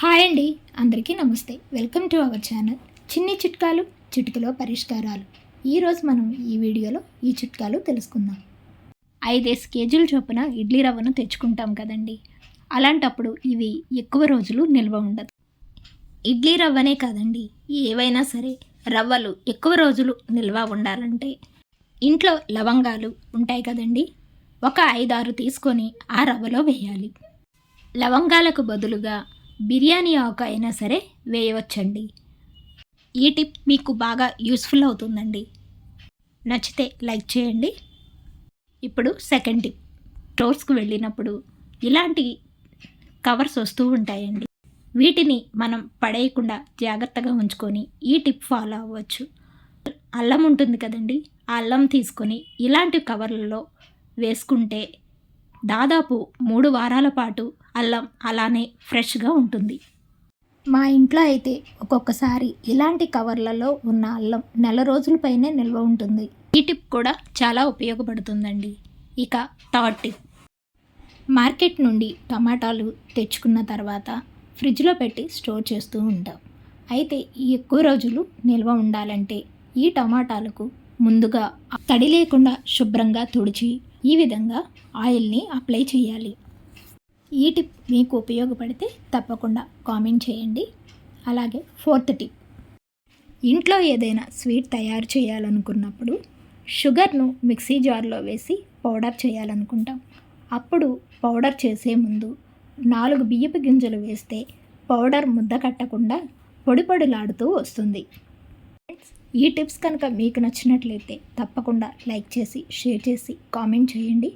Hi అండి అందరికీ నమస్తే. Welcome to our channel. చిన్ని చిట్కాలు చిటికలో పరిష్కారాలు. ఈరోజు మనం ఈ వీడియోలో ఈ చిట్కాలు తెలుసుకుందాం. ఐదేసి కేజీల చొప్పున ఇడ్లీ రవ్వను తెచ్చుకుంటాం కదండి. అలాంటప్పుడు ఇవి ఎక్కువ రోజులు నిల్వ ఉండదు. ఇడ్లీ రవ్వనే కాదండి ఏవైనా సరే రవ్వలు ఎక్కువ రోజులు నిల్వ ఉండాలంటే. ఇంట్లో లవంగాలు ఉంటాయి కదండి ఒక ఐదారు తీసుకొని ఆ రవ్వలో వేయాలి. లవంగాలకు బదులుగా బిర్యానీ ఆకు అయినా సరే వేయవచ్చండి. ఈ టిప్ మీకు బాగా యూస్ఫుల్ అవుతుందండి. నచ్చితే లైక్ చేయండి. ఇప్పుడు సెకండ్ టిప్. స్టోర్స్కి వెళ్ళినప్పుడు ఇలాంటి కవర్స్ వస్తూ ఉంటాయండి. వీటిని మనం పడేయకుండా జాగ్రత్తగా ఉంచుకొని ఈ టిప్ ఫాలో అవ్వచ్చు. అల్లం ఉంటుంది కదండి. ఆ అల్లం తీసుకొని ఇలాంటి కవర్లలో వేసుకుంటే దాదాపు మూడు వారాల పాటు అల్లం అలానే ఫ్రెష్గా ఉంటుంది. మా ఇంట్లో అయితే ఒక్కొక్కసారి ఇలాంటి కవర్లలో ఉన్న అల్లం నెల రోజుల పైనే నిల్వ ఉంటుంది. ఈ టిప్ కూడా చాలా ఉపయోగపడుతుందండి. ఇక థర్డ్ టిప్. మార్కెట్ నుండి టమాటాలు తెచ్చుకున్న తర్వాత ఫ్రిడ్జ్లో పెట్టి స్టోర్ చేస్తూ ఉంటాం. అయితే ఈ ఎక్కువ రోజులు నిల్వ ఉండాలంటే ఈ టమాటాలకు ముందుగా తడి లేకుండా శుభ్రంగా తుడిచి ఈ విధంగా ఆయిల్ని అప్లై చేయాలి. ఈ టిప్ మీకు ఉపయోగపడితే తప్పకుండా కామెంట్ చేయండి. అలాగే ఫోర్త్ టిప్. ఇంట్లో ఏదైనా స్వీట్ తయారు చేయాలనుకున్నప్పుడు షుగర్ను మిక్సీ జార్లో వేసి పౌడర్ చేయాలనుకుంటాం. అప్పుడు పౌడర్ చేసే ముందు నాలుగు బియ్యపు గింజలు వేస్తే పౌడర్ ముద్ద కట్టకుండా పొడి పొడిలాడుతూ వస్తుంది. ఈ టిప్స్ కనుక మీకు నచ్చినట్లయితే తప్పకుండా లైక్ చేసి షేర్ చేసి కామెంట్ చేయండి.